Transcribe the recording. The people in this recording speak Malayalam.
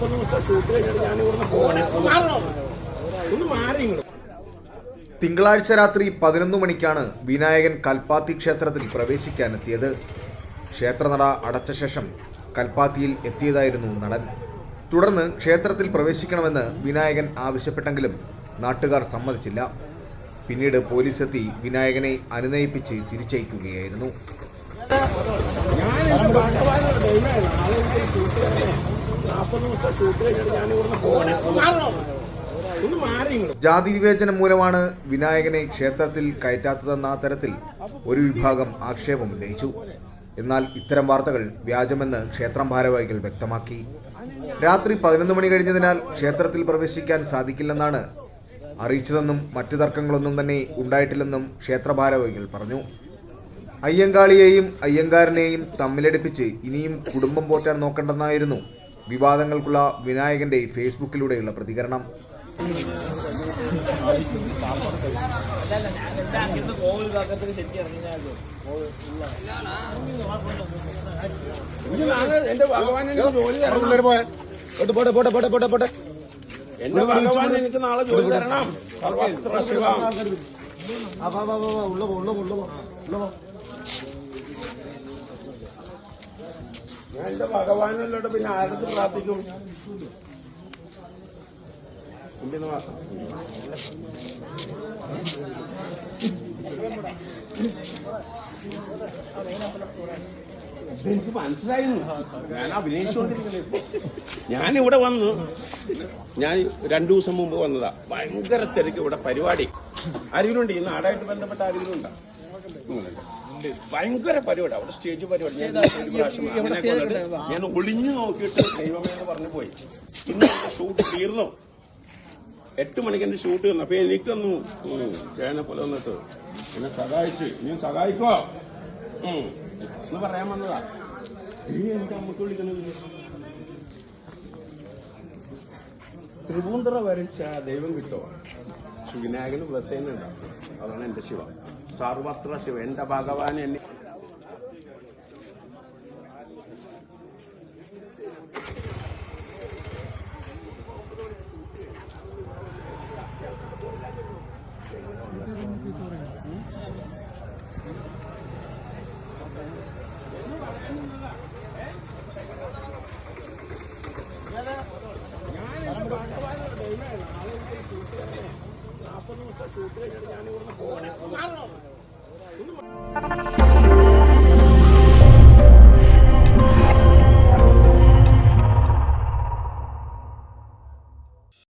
നാൽപ്പത് ദിവസം ഷൂട്ട് കഴിഞ്ഞിട്ട് ഞാൻ ഇവിടുന്ന് പോകണേ ഒന്ന് മാറി തിങ്കളാഴ്ച രാത്രി പതിനൊന്ന് മണിക്കാണ് വിനായകൻ കൽപ്പാത്തി ക്ഷേത്രത്തിൽ പ്രവേശിക്കാനെത്തിയത്. ക്ഷേത്രനട അടച്ച ശേഷം കൽപ്പാത്തിയിൽ എത്തിയതായിരുന്നു നടൻ. തുടർന്ന് ക്ഷേത്രത്തിൽ പ്രവേശിക്കണമെന്ന് വിനായകൻ ആവശ്യപ്പെട്ടെങ്കിലും നാട്ടുകാർ സമ്മതിച്ചില്ല. പിന്നീട് പോലീസെത്തി വിനായകനെ അനുനയിപ്പിച്ച് തിരിച്ചയക്കുകയായിരുന്നു ഞാൻ എന്റെ ഭഗവാനോട് ദൈവമേ, നാളെ എനിക്ക് ഷൂട്ട് കഴിഞ്ഞേ നാൽപ്പത് ദിവസം ഷൂട്ട് കഴിഞ്ഞിട്ട് ഞാൻ ഇവിടുന്ന് പോകണേ ഒന്ന് മാറി ഇങ്ങോട്ട് ജാതി വിവേചനം മൂലമാണ് വിനായകനെ ക്ഷേത്രത്തിൽ കയറ്റാത്തതെന്ന തരത്തിൽ ഒരു വിഭാഗം ആക്ഷേപം ഉന്നയിച്ചു. എന്നാൽ ഇത്തരം വാർത്തകൾ വ്യാജമെന്ന് ക്ഷേത്രം ഭാരവാഹികൾ വ്യക്തമാക്കി. രാത്രി പതിനൊന്ന് മണി കഴിഞ്ഞതിനാൽ ക്ഷേത്രത്തിൽ പ്രവേശിക്കാൻ സാധിക്കില്ലെന്നാണ് അറിയിച്ചതെന്നും മറ്റു തർക്കങ്ങളൊന്നും തന്നെ ഉണ്ടായിട്ടില്ലെന്നും ക്ഷേത്ര ഭാരവാഹികൾ പറഞ്ഞു. അയ്യങ്കാളിയെയും അയ്യങ്കാരനെയും തമ്മിലടിപ്പിച്ച് ഇനിയും കുടുംബം പോറ്റാൻ നോക്കണ്ടെന്നായിരുന്നു വിവാദങ്ങൾക്കുള്ള വിനായകന്റെ ഫേസ്ബുക്കിലൂടെയുള്ള പ്രതികരണം. എന്റെ എനിക്ക് ജോലി തരണം പോട്ടെ പോട്ടെ പോട്ടെ പോട്ടെ പോട്ടെ എന്റെ ഭഗവാൻ എനിക്ക് നാളെ ജോലി തരണം. സർവത്ര ശിവം. ഞാൻ എന്റെ ഭഗവാനല്ലോട്ട് പിന്നെ ആരടുത്ത് പ്രാർത്ഥിക്കും. എനിക്ക് മനസ്സിലായിരുന്നു ഞാൻ അഭിനയിച്ചുകൊണ്ടിരിക്കുന്നത് ഞാൻ ഇവിടെ വന്നു ഞാൻ രണ്ടു ദിവസം മുമ്പ് വന്നതാ. ഭയങ്കര തിരക്ക് ഇവിടെ പരിപാടി. ആരെങ്കിലും ഉണ്ട്? ഈ നാടായിട്ട് ബന്ധപ്പെട്ട ആരെങ്കിലും ഉണ്ടോ? ഭയങ്കര പരിപാടി. അവിടെ സ്റ്റേജ് പരിപാടി. ഞാൻ ഒരു പ്രാവശ്യം അങ്ങനെയൊക്കെ വന്നിട്ട് ഞാൻ ഒളിഞ്ഞു നോക്കിയിട്ട് ദൈവമേ എന്ന് പറഞ്ഞു പോയി. ഇന്ന് ഷൂട്ട് തീർന്നു. എട്ട് മണിക്ക് എന്റെ ഷൂട്ട് തീർന്നു അപ്പൊ എനിക്കൊന്നു ചേനെ പോലെ വന്നിട്ട്. എന്നെ സഹായിച്ചു. നീ സഹായിക്കോ? ഉം. എന്ന് പറയാൻ വന്നതാ. നീ എന്റെ അമ്മയ്ക്ക് വിളിക്കുന്നത് ത്രിപൂന്തറ വരച്ച ദൈവം കിട്ടോ വിനായകന് ബ്ലസ്സേനുണ്ടാവും അതാണ് എന്റെ ശിവ. സർവത്ര ശിവ എന്റെ ഭഗവാൻ എന്നെ ഞാൻ നാൽപ്പത് ദിവസം ഷൂട്ട് കഴിഞ്ഞിട്ട് ഞാൻ ഇവിടുന്ന് പോകണം